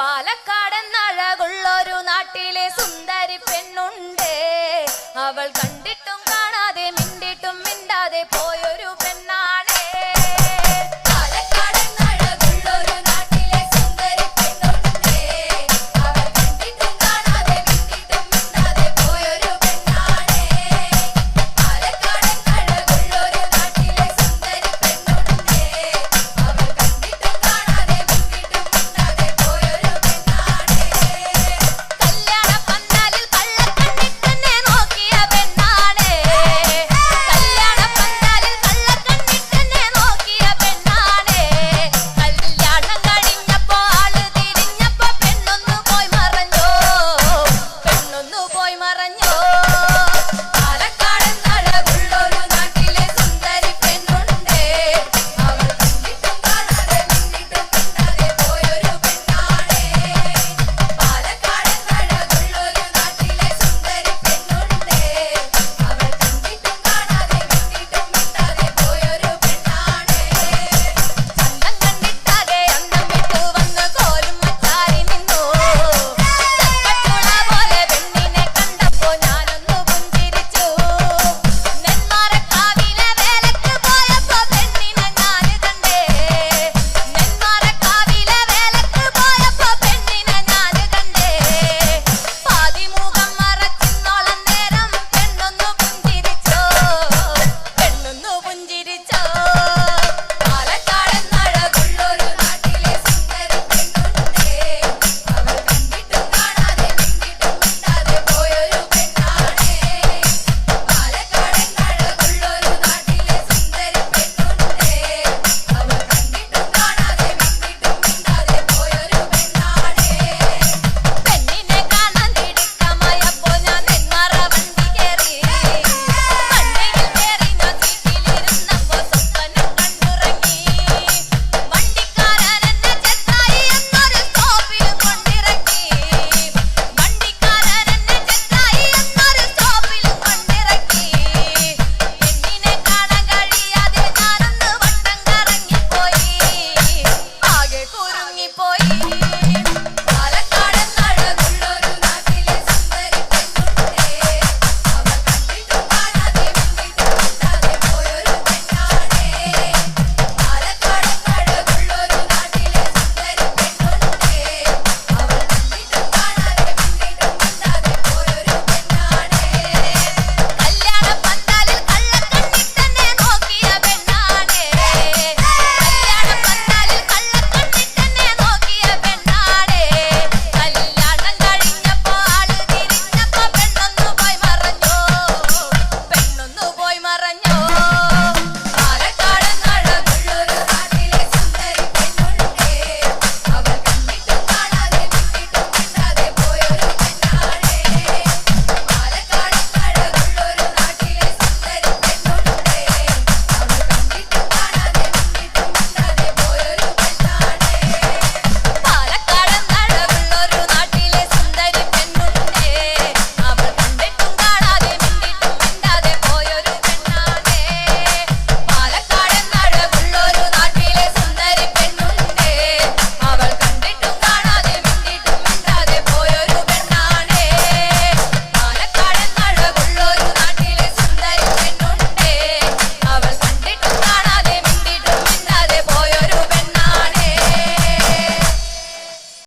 പാലക്കാടൻ അഴകുള്ളൊരു നാട്ടിലെ സുന്ദരി പെണ്ണുണ്ട്. അവൾ കണ്ടു